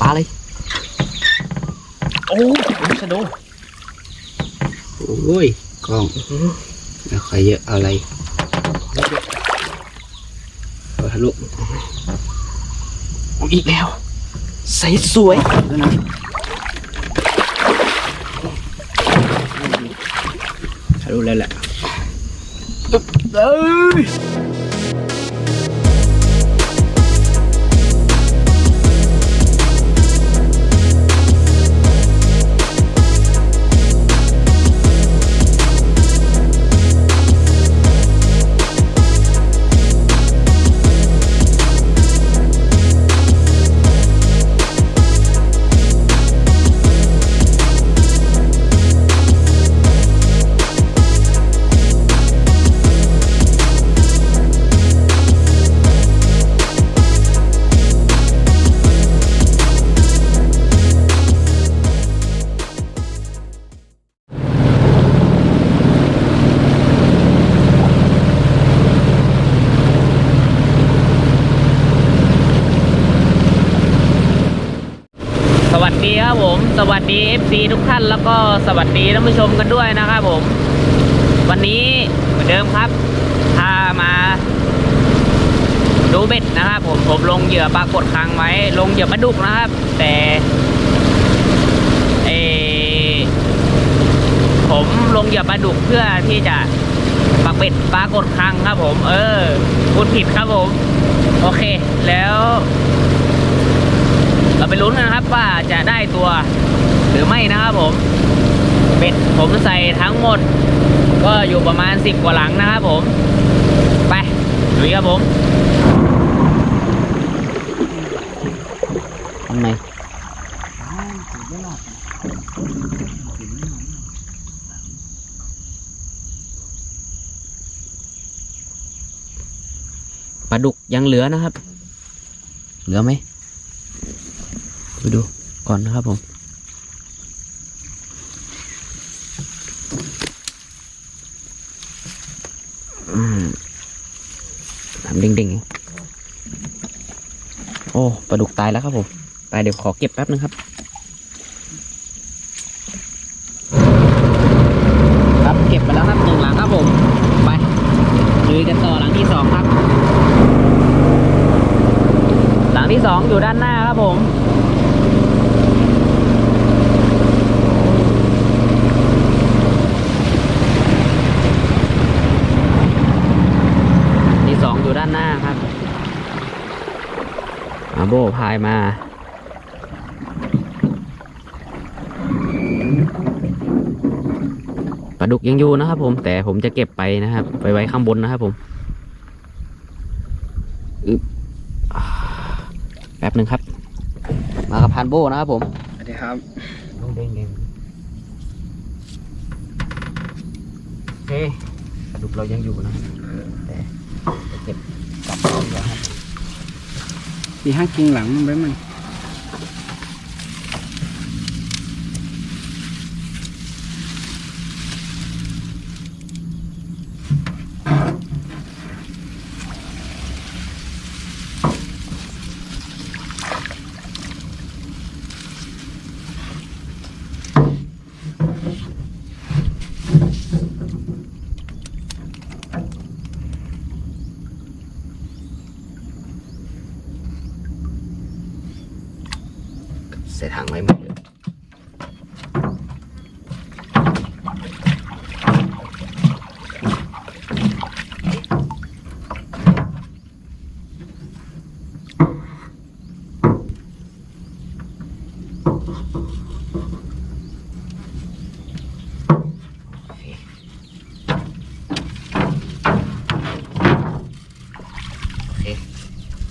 ปลาเลยโอ้ยชะโดโอ้ยกล้องไม่ค่อยเยอะเอาอะไรเอาทะลุโอ้ยอีกแล้วใสสวยแล้วนะทะลุแล้วแหละเอ้ย ดีครับผม สวัสดี FC ทุกท่านแล้วก็สวัสดีท่านผู้ชมกันด้วยนะครับผม วันนี้เหมือนเดิมครับพามาดูเบ็ดนะครับผมผมลงเหยื่อปลากดคางไว้ ลงเหยื่อปลาดุกนะครับ แต่เออผมลงเหยื่อปลาดุกเพื่อที่จะปักเบ็ดปลากดคางครับผม เออพูดผิดครับผม โอเค แล้ว เราไปลุ้นกันนะครับว่าจะได้ตัวหรือไม่นะครับผมเบ็ดผมใส่ทั้งหมด ก็อยู่ประมาณ 10 กว่าหลังนะครับผม ไปลุยครับผมทำไมปลาดุกยังเหลือนะครับ เหลือไหม ไปดูก่อนนะครับผมทำเด้งๆ โอ้ปลาดุกตายแล้วครับผม ไปเดี๋ยวขอเก็บแป๊บนึงครับเก็บไปแล้วครับหนึ่งหลังครับผม ไปลุยกันต่อหลังที่สองครับ หลังที่สองอยู่ด้านหน้าครับผม ที่สองอยู่ด้านหน้าครับอา โบพายมาปลาดุกยังอยู่นะครับผมแต่ผมจะเก็บไปนะครับ ไปไว้ข้างบนนะครับผมแป๊บหนึ่งครับ มากับพานโบนะครับผมสวัสดีครับต้องเด้งเด้งโอเคปลาดุกเรายังอยู่นะแต่จะเก็บ มีห้างกิงหลังมันไว้มัน ใส่ถังไว้หมดเลย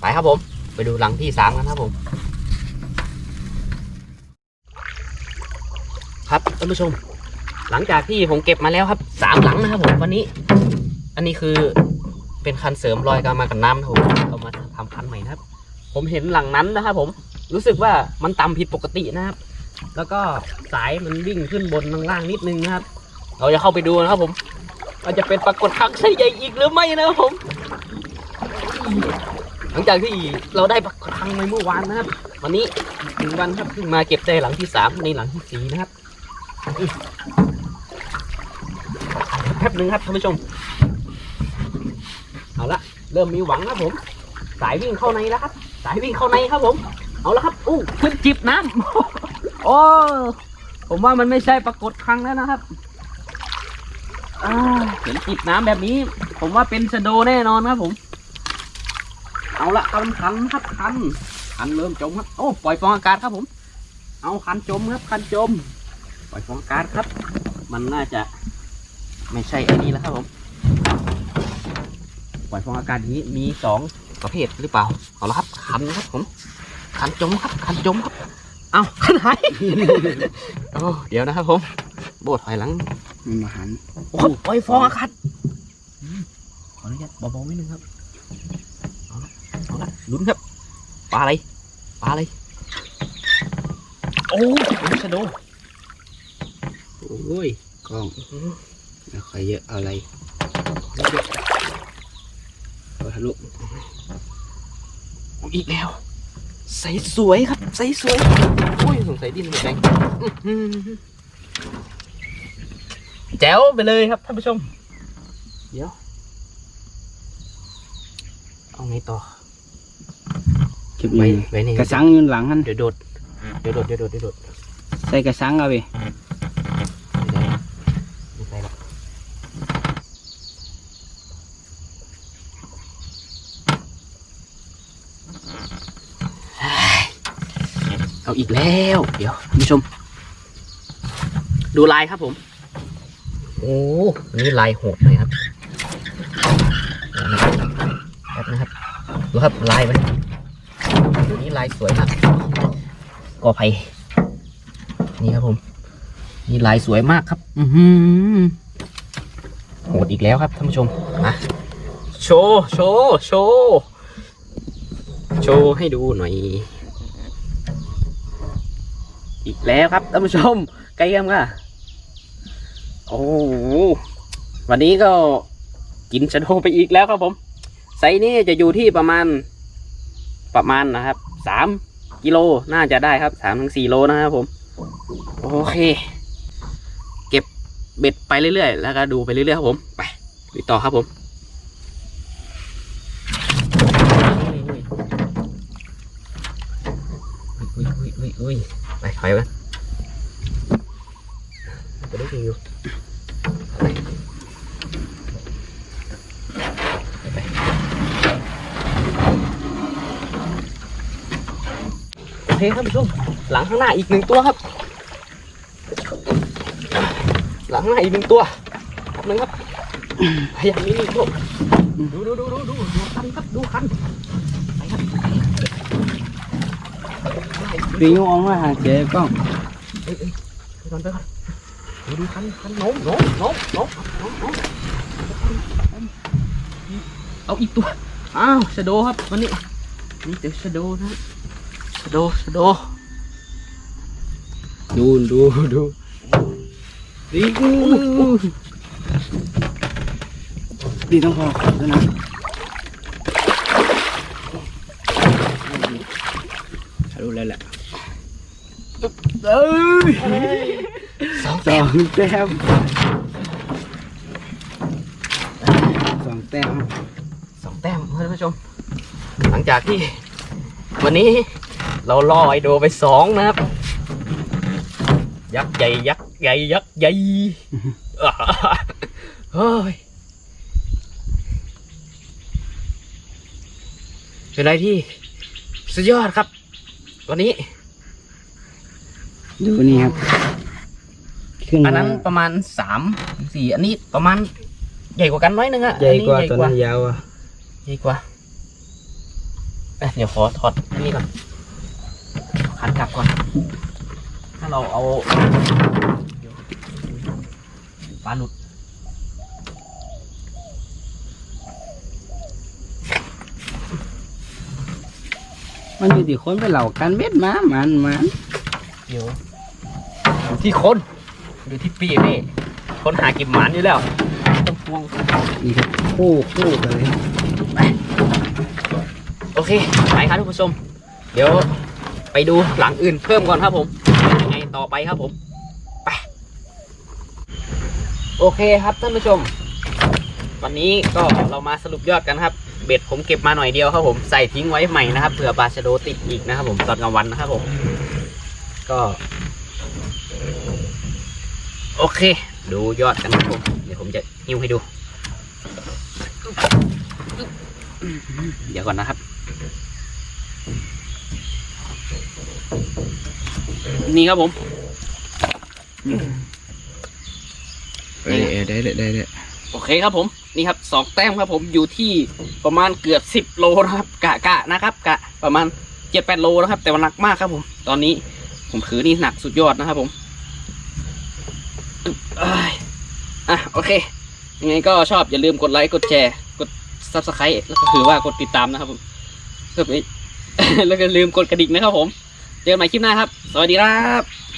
ไปครับผม ไปดูหลังที่สามกันครับผม ครับท่านผู้ชม หลังจากที่ผมเก็บมาแล้วครับสามหลังนะครับผมวันนี้ อันนี้คือเป็นคันเสริมรอยกามากับน้ำนะครับผมเอามาทำคันใหม่นะครับ ผมเห็นหลังนั้นนะครับผมรู้สึกว่ามันต่ำผิดปกตินะครับ แล้วก็สายมันวิ่งขึ้นบนล่างนิดนึงนะครับ เราจะเข้าไปดูนะครับผมว่าจะเป็นปรากฏคังไส้ใหญ่อีกหรือไม่นะครับผม หลังจากที่เราได้ปลากระทังในเมื่อวานนะครับ วันนี้หนึ่งวันครับเพิ่งมาเก็บได้หลังที่สามในหลังที่สี่นะครับ แป๊บหนึ่งครับท่านผู้ชม เอาละเริ่มมีหวังครับผม สายวิ่งเข้าในแล้วครับ สายวิ่งเข้าในครับผม เอาละครับอู้ขึ้นจิบน้ำโอ้ผมว่ามันไม่ใช่ปรากฏครั้งแล้วนะครับเห็นจิบน้ำแบบนี้ ผมว่าเป็นชะโดแน่นอนครับผม เอาละคันคันครับคันคันเริ่มจมครับ โอ้ ปล่อยฟองอากาศครับผม เอาคันจมครับคันจม ล่อยฟองอากาศครับ มันน่าจะไม่ใช่ไอ้นี่แล้วครับผมปล่อยฟองอากาศอย่างนี้มีสองประเภทหรือเปล่าเอาละครับคันครับผมคันจมครับคันจมครับเอาคันหายโอ้เดี๋ยวนะครับผมโบดถอยหลังมันมาหันโอ้ปล่อยฟองอากาศอืมขออนุญาตเบาๆนิดนึงครับเอาละเอาละลุ้นครับปลาอะไรปลาอะไรโอ้เป็นชะโด โอ้ยกล้องไม่ค่อยเยอะเอาอะไรพอทะลุอีกแล้ว ใสสวยครับ ใสสวยโอ้ยสงสัยดินหมดแรงอื้อหือแจ๋วไปเลยครับท่านผู้ชม เดี๋ยว เอาไงต่อเก็บไว้ไว้ไว้นี่กระสังอยืนหลังหันเดี๋ยวโดด เดี๋ยวโดดเดี๋ยวโดดเดี๋ยวโดดใส่กระสังเอาไป ไม่ได้ไม่ใช่หรอก เอาอีกแล้ว เดี๋ยวคุณผู้ชม ดูลายครับผม โอ้นนี้ลายโหดหน่อยครับแป๊บนะครับดูครับลายมันอันนี้ลายสวยมากกอไผ่นี่ครับผมนี่ลายสวยมากครับ อือโหดอีกแล้วครับท่านผู้ชมมาโชว์โชว์โชว์โชว์ให้ดูหน่อย อีกแล้วครับท่านผู้ชมใกล้กันค่ะโอ้วันนี้ก็กินชะโดไปอีกแล้วครับผมไซนี้จะอยู่ที่ประมาณประมาณนะครับสามกิโลน่าจะได้ครับสามถึงสี่โลนะครับผม โอเค เก็บเบ็ดไปเรื่อยๆ แล้วก็ดูไปเรื่อยๆครับผม ไปดูต่อครับผม อุ้ยอุ้ยอุ้ยอุ้ยไปถอยไปจะได้ยิงอยู่ไปโอเคครับผู้ชมหลังข้างหน้าอีกหนึ่ง ตัวครับหลังข้างหน้าอีกหนึ่งตัวแป๊บนึงครับพยายามนิดนึงครับดูดูดูดูดูดูคันครับดูคันไปครับปีงออกมาหาเจ๊กล้องเอ้ยเอ้ยไปก่อนไปก่อนดูดูคันคันโน้มโน้มโน้มโน้มโน้มโน้มเอาอีกตัวอ้าวชะโดครับวันนี้นี่เจอชะโดนะชะโดชะโดดูดูดูดีกูดีต้องพอแล้วนะทะลุ แล้วแหละเอ้ยสองสแต้อมงแต้มสองแต้มสองแต้มท่านผู้ชม หลังจากที่ วันนี้เราล่อไอโดไปสองนะครับ ยักษ์ใหญ่ยักษ์ใหญ่ยักษ์ใหญ่อ่าเฮ้ยเป็นอะไรที่สุดยอดครับ วันนี้ ดูนี่ครับขึ้นอันนั้นประมาณสามสี่อันนี้ประมาณ ใหญ่กว่ากันน้อยนึงอะใหญ่กว่าอันนี้ตัวนั้นยาวอะใหญ่กว่าเอ้ยเดี๋ยวขอถอดอันนี้ก่อนขันกลับก่อน ถ้าเราเอาเดี๋ยวปลาหลุด มันอยู่ที่คนไปเหล่ากันเบ็ดมามันมันเดี๋ยวอยู่ที่คนอยู่ที่ปีนี่ คนหาเกิบหมานอยู่แล้วต้องพวงนี่ครับคู่คู่กันเลยโอเคไปครับท่านผู้ชม เดี๋ยวไปดูหลังอื่นเพิ่มก่อนครับผมยังไงต่อไปครับผมไปโอเคครับท่านผู้ชม วันนี้ก็เรามาสรุปยอดกันครับ เบ็ดผมเก็บมาหน่อยเดียวครับผมใส่ทิ้งไว้ใหม่นะครับเผื่อปลาชะโดติดอีกนะครับ ผมตอนกลางวันนะครับผม ก็ โอเค ดูยอดกันครับผมเดี๋ยวผมจะหิ้วให้ดู เดี๋ยวก่อนนะครับ นี่ครับผมเอ้ยเอ้ยได้เลยได้เลยโอเคครับผม นี่ครับสองแต้มครับผมอยู่ที่ประมาณเกือบสิบโลนะครับ กะกะนะครับ กะประมาณเจ็ดแปดโลนะครับ แต่ว่าหนักมากครับผม ตอนนี้ผมถือนี่หนักสุดยอดนะครับผมอะโอเคยังไงก็ชอบอย่าลืมกดไลค์กดแชร์กด subscribe แล้วก็คือว่ากดติดตามนะครับผมเพื่อไปแล้วก็ลืมกดกระดิ่งนะครับผม เจอกันใหม่คลิปหน้าครับ สวัสดีครับ